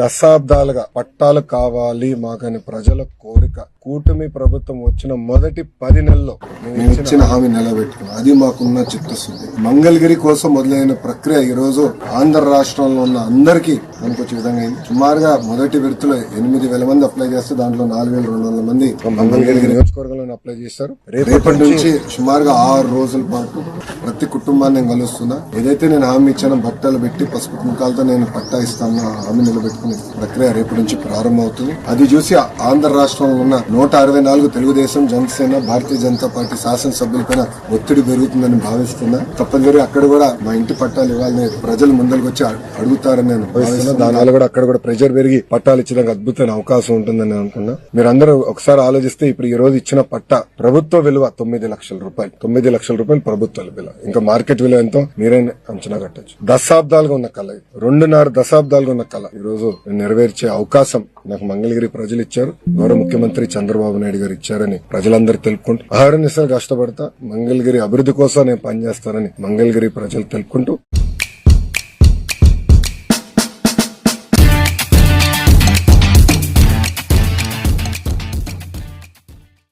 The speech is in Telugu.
దశాబ్దాలుగా పట్టాలు కావాలి మాకని ప్రజల కోరిక. కూటమి ప్రభుత్వం వచ్చిన మొదటి పది నెలల్లో మేము మేము ఇచ్చిన హామీ నిలబెట్టుకున్నాం. అది మాకున్న చిత్తశుద్ధి. మంగళగిరి కోసం మొదలైన ప్రక్రియ ఈ రోజు ఆంధ్ర రాష్ట్రంలో ఉన్న అందరికీ మనకు వచ్చే విధంగా అయింది. సుమారుగా మొదటి విడతలో ఎనిమిది వేల మంది అప్లై చేస్తే దాంట్లో నాలుగు వేల రెండు వందల మంది మంగళగిరి నియోజకవర్గంలో అప్లై చేశారు. రేపటి నుంచి సుమారుగా ఆరు రోజుల పాటు ప్రతి కుటుంబాన్ని నేను కలుస్తున్నా. ఏదైతే నేను హామీ ఇచ్చానో బట్టలు పెట్టి పసుపు కుంకాలతో నేను పట్టా ఇస్తాను హామీ నిలబెట్టుకునే ప్రక్రియ రేపటి నుంచి ప్రారంభమవుతుంది. అది చూసి ఆంధ్ర రాష్ట్రంలో ఉన్న నూట అరవై నాలుగు తెలుగుదేశం జనసేన భారతీయ జనతా పార్టీ శాసనసభ్యులపైన ఒత్తిడి పెరుగుతుందని భావిస్తున్నా. తప్పనిసరి అక్కడ కూడా మా ఇంటి పట్టాలు ఇవ్వాలని ప్రజలు ముందరికి వచ్చి అడుగుతారని నేను దానివల్ల కూడా అక్కడ కూడా ప్రెజర్ పెరిగి పట్టాలు ఇచ్చడానికి అద్భుతమైన అవకాశం ఉంటుందని నేను అనుకున్నా. మీరందరూ ఒకసారి ఆలోచిస్తే ఇప్పుడు ఈ రోజు ఇచ్చిన పట్ట ప్రభుత్వ విలువ తొమ్మిది లక్షల రూపాయలు. తొమ్మిది లక్షల రూపాయలు ప్రభుత్వ విలువ. ఇంకా మార్కెట్ విలువ ఎంతో మీరే అంచనా కట్టచ్చు. దశాబ్దాలుగా ఉన్న కళ ఇది. రెండున్నర దశాబ్దాలుగా ఉన్న కళ. ఈ రోజు నెరవేర్చే అవకాశం నాకు మంగళగిరి ప్రజలు ఇచ్చారు. గౌరవ ముఖ్యమంత్రి చంద్రబాబు నాయుడు గారు ఇచ్చారని ప్రజలందరూ తెలుపుకుంటూ ఆహార కష్టపడతా మంగళగిరి అభివృద్ధి కోసం నేను పనిచేస్తానని మంగళగిరి ప్రజలు తెలుపుకుంటూ